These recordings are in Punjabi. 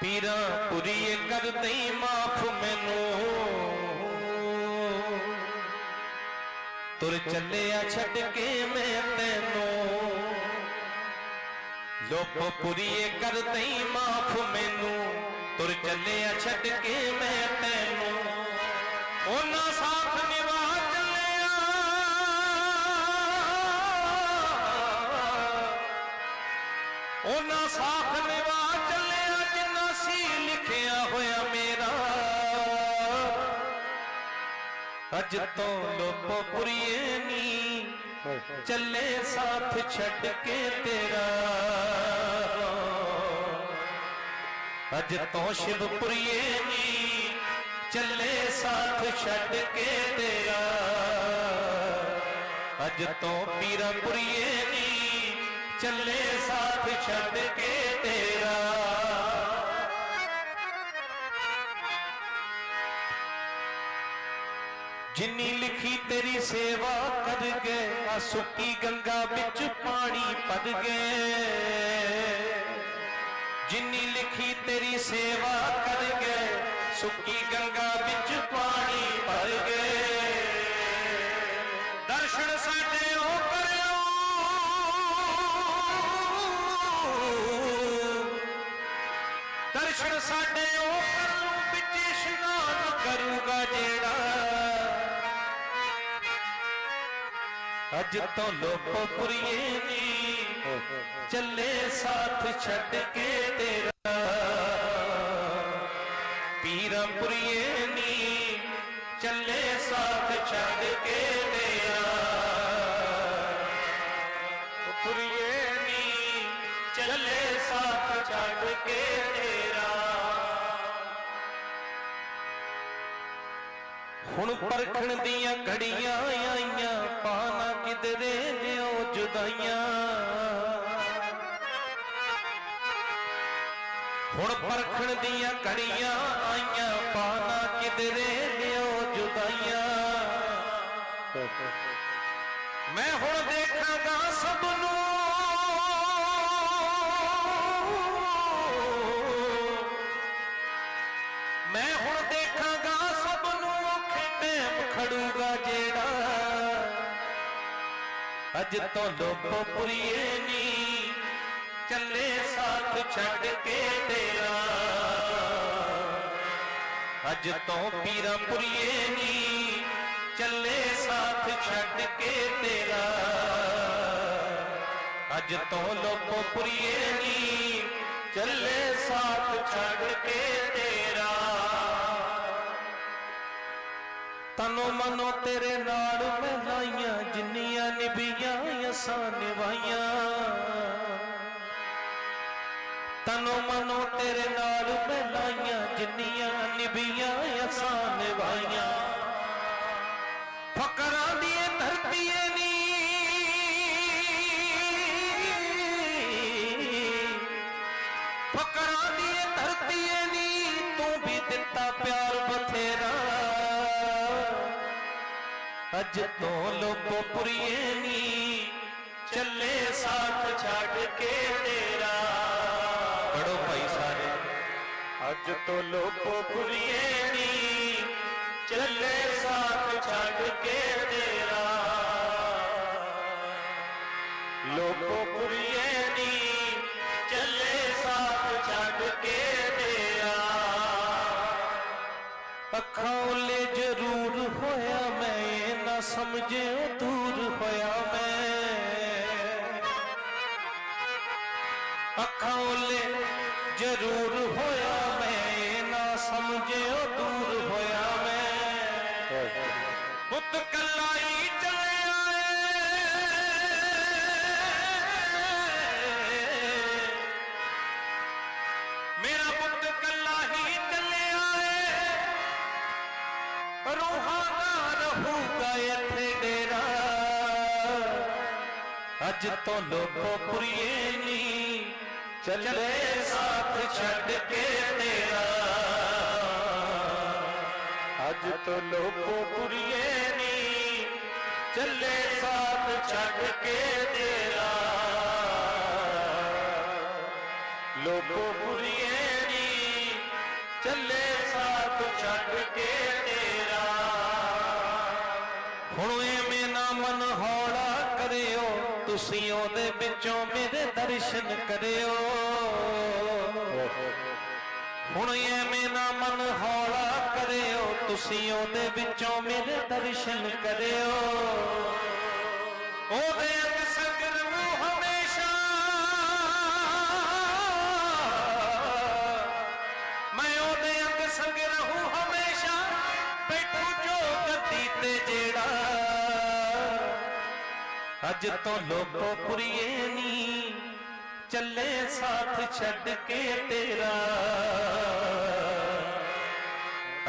ਪੀਰਾਂ ਪੁਰੀਏ ਕਰ ਮਾਫ ਮੈਨੂੰ। ਤੁਰ ਚੱਲਿਆ ਛੱਡ ਕੇ ਮੈਂ ਤੈਨੂੰ। ਲੋਪ ਪੁਰੀਏ ਕਰ ਮਾਫ ਮੈਨੂੰ। ਤੁਰ ਚੱਲਿਆ ਛੱਡ ਕੇ ਮੈਂ ਤੈਨੂੰ। ਉਹਨਾਂ ਸਾਥ ਨਿਭਾ ਚੱਲਿਆ। ਉਹਨਾਂ ਸਾਥ ਨਿਭਾ ਅੱਜ ਤੋਂ ਲੋਪੋ ਪੁਰੀਏ ਨੀ। ਚੱਲੇ ਸਾਥ ਛੱਡ ਕੇ ਤੇਰਾ। ਅੱਜ ਤੋਂ ਸ਼ਿਵਪੁਰੀਏ ਨੀ। ਚੱਲੇ ਸਾਥ ਛੱਡ ਕੇ ਤੇਰਾ। ਅੱਜ ਤੋਂ ਪੀਰਾਪੁਰੀਏ ਨੀ। ਚੱਲੇ ਸਾਥ ਛੱਡ ਕੇ ਜਿੰਨੀ ਲਿਖੀ ਤੇਰੀ ਸੇਵਾ ਕਰ ਗਏ, ਆ ਸੁੱਕੀ ਗੰਗਾ ਵਿੱਚ ਪਾਣੀ ਪਦ ਗਏ। ਜਿੰਨੀ ਲਿਖੀ ਤੇਰੀ ਸੇਵਾ ਕਰ ਗਏ, ਸੁੱਕੀ ਗੰਗਾ ਵਿੱਚ ਪਾਣੀ ਭਰ ਗਏ। ਦਰਸ਼ਨ ਸਾਡੇ ਉਹ ਕਰਿਓ। ਦਰਸ਼ਨ ਸਾਡੇ ਅੱਜ ਤੋਂ ਲੋਕੋ ਪੁਰੀਏ ਨੀ। ਚੱਲੇ ਸਾਥ ਛੱਡ ਕੇ ਤੇਰਾ। ਪੀਰਾਂ ਪੁਰੀਏ ਨੀ। ਚੱਲੇ ਸਾਥ ਛੱਡ ਕੇ ਤੇਰਾ। ਪੁਰੀਏ ਨੀ। ਚੱਲੇ ਸਾਥ ਛੱਡ ਕੇ ਤੇਰਾ। ਹੁਣ ਪਰਖਣ ਦੀਆਂ ਘੜੀਆਂ ਆਈਆਂ, ਪਾਣਾ ਕਿਧਰੇ ਲਿਓ ਜੁਦਾਈਆਂ। ਹੁਣ ਪਰਖਣ ਦੀਆਂ ਘੜੀਆਂ ਆਈਆਂ ਪਾਣਾ ਕਿਧਰੇ ਲਿਓ ਜੁਦਾਈਆਂ। ਮੈਂ ਹੁਣ ਦੇਖਾਂਗਾ ਅੱਜ ਤੋਂ ਲੋਕੋ ਪੁਰੀਏ ਨੀ। ਚੱਲੇ ਸਾਥ ਛੱਡ ਕੇ ਤੇਰਾ। ਅੱਜ ਤੋਂ ਪੀਰਾ ਪੁਰੀਏ ਨੀ। ਚੱਲੇ ਸਾਥ ਛੱਡ ਕੇ ਤੇਰਾ। ਅੱਜ ਤੋਂ ਲੋਕੋ ਪੁਰੀਏ ਨੀ। ਚੱਲੇ ਸਾਥ ਛੱਡ ਕੇ ਤੇਰਾ। ਤਨੋ ਮਨੋ ਤੇਰੇ ਨਾਲ ਮੈਂ ਲਾਈਆਂ ਜਿੰਨੀਆਂ ਅਸਾਂ ਨਿਭਾਈਆਂ ਤਨੋ ਮਨੋ ਤੇਰੇ ਨਾਲ ਮੈਂ ਅੱਜ ਤੋਂ ਲੋਕੋ ਪੁਰੀਏ ਨੀ, ਚੱਲੇ ਸਾਥ ਛੱਡ ਕੇ ਤੇਰਾ ਪੜੋ ਭਾਈ ਸਾਰੇ। ਅੱਜ ਤੋਂ ਲੋਕੋ ਪੁਰੀਏ ਨੀ, ਚੱਲੇ ਸਾਥ ਛੱਡ ਨਾ ਸਮਝਿਓ ਦੂਰ ਹੋਇਆ ਮੈਂ। ਅੱਖਾਂ ਉਲੇ ਜ਼ਰੂਰ ਹੋਇਆ ਮੈਂ, ਨਾ ਸਮਝਿਓ ਦੂਰ ਹੋਇਆ ਮੈਂ। ਪੁੱਤ ਕੱਲਾ ਹੀ ਚੱਲਿਆ ਮੇਰਾ ਪੁੱਤ ਕੱਲਾ ਹੀ ਚੱਲਿਆ ਏ ਰੂਹਾਂ ਦਾ ਇੱਥੇ ਡੇਰਾ। ਅੱਜ ਤੋਂ ਲੋਕੋ ਪੁਰੀਏ ਨੀ, ਚੱਲੇ ਸਾਥ ਛੱਡ ਕੇ ਤੇਰਾ। ਅੱਜ ਤੋਂ ਲੋਕੋ ਪੁਰੀਏ ਨੀ, ਚੱਲੇ ਸਾਥ ਛੱਡ ਕੇ ਤੇਰਾ। ਲੋਕੋ ਪੁਰੀਏ ਨੀ, ਚੱਲੇ ਸਾਥ ਛੱਡ ਹੁਣ ਐਵੇਂ ਨਾ ਮਨ ਹੌਲਾ ਕਰਿਓ, ਤੁਸੀਂ ਉਹਦੇ ਵਿੱਚੋਂ ਮੇਰੇ ਦਰਸ਼ਨ ਕਰਿਓ। ਹੁਣ ਐਵੇਂ ਨਾ ਮਨ ਹੌਲਾ ਕਰਿਓ, ਤੁਸੀਂ ਉਹਦੇ ਵਿੱਚੋਂ ਮੇਰੇ ਦਰਸ਼ਨ ਕਰਿਓ। ਉਹਦੇ ਅੰਗ ਸੰਗ ਰਹੂ ਹਮੇਸ਼ਾ ਮੈਂ ਉਹਦੇ ਅੰਗ ਸੰਗ ਰਹੂ ਬੈਠੂ ਜੋ ਗੱਦੀ ਤੇ ਜਿਹੜਾ। ਅੱਜ ਤੋਂ ਲੋਕੋ ਪੁਰੀਏ ਨੀ, ਚੱਲੇ ਸਾਥ ਛੱਡ ਕੇ ਤੇਰਾ।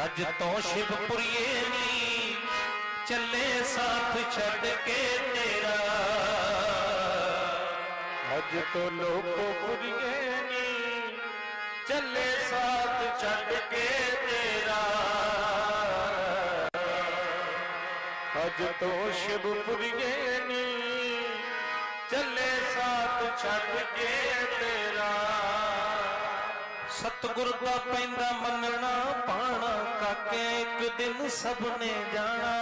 ਅੱਜ ਤੋਂ ਸ਼ਿਵਪੁਰੀਏ ਨੀ, ਚੱਲੇ ਸਾਥ ਛੱਡ ਕੇ ਤੇਰਾ। ਅੱਜ ਤੋਂ ਲੋਕੋ ਪੁਰੀਏ ਨੀ, ਚੱਲੇ ਸਾਥ ਛੱਡ ਕੇ ਅੱਜ ਤੋਂ ਸ਼ਿਵਪੁਰੀਏ ਨੀ, ਚੱਲੇ ਸਾਥ ਛੱਡ ਕੇ ਤੇਰਾ। ਸਤਿਗੁਰ ਦਾ ਪੈਂਦਾ ਮੰਨਣਾ ਪਾਣਾ ਕਾਕੇ, ਇੱਕ ਦਿਨ ਸਭ ਨੇ ਜਾਣਾ।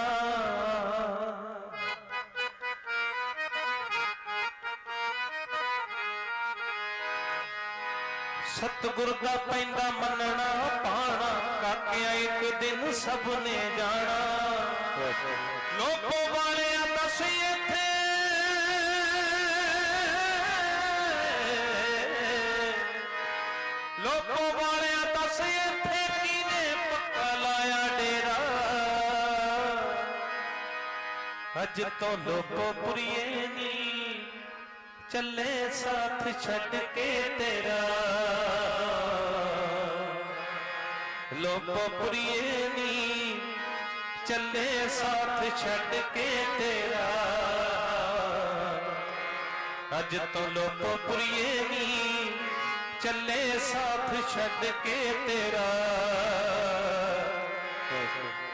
ਸਤਿਗੁਰ ਦਾ ਪੈਂਦਾ ਮੰਨਣਾ ਪਾਣਾ ਕਾਕਿਆ ਇੱਕ ਦਿਨ ਸਭ ਨੇ ਜਾਣਾ। ਲੋਕੋ ਵਾਲਿਆਂ ਦੱਸ ਇੱਥੇ। ਲੋਕੋ ਵਾਲਿਆਂ ਦੱਸ ਇੱਥੇ ਕਿਨੇ ਪੱਕਾ ਲਾਇਆ ਡੇਰਾ? ਅੱਜ ਤੋਂ ਲੋਕੋ ਪੁਰੀਏ ਨੀ ਚੱਲੇ ਸਾਥ ਛੱਡ ਕੇ ਤੇਰਾ। ਲੋਕੋ ਪੁਰੀਏ ਨੀ ਚੱਲੇ ਸਾਥ ਛੱਡ ਕੇ ਤੇਰਾ। ਅੱਜ ਤੋਂ ਲੋਕੋ ਪੁਰੀਏ ਨੀ, ਚੱਲੇ ਸਾਥ ਛੱਡ ਕੇ ਤੇਰਾ।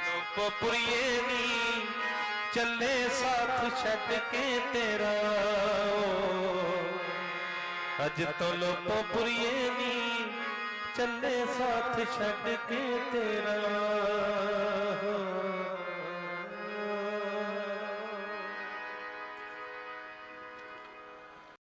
ਲੋਕੋ ਪੁਰੀਏ ਨੀ, ਚੱਲੇ ਸਾਥ ਛੱਡ ਕੇ ਤੇਰਾ। ਅੱਜ ਤੋਂ ਲੋਕੋ ਪੁਰੀਏ ਨੀ, ਚੱਲੇ ਸਾਥ ਛੱਡ ਕੇ ਤੇਰਾ।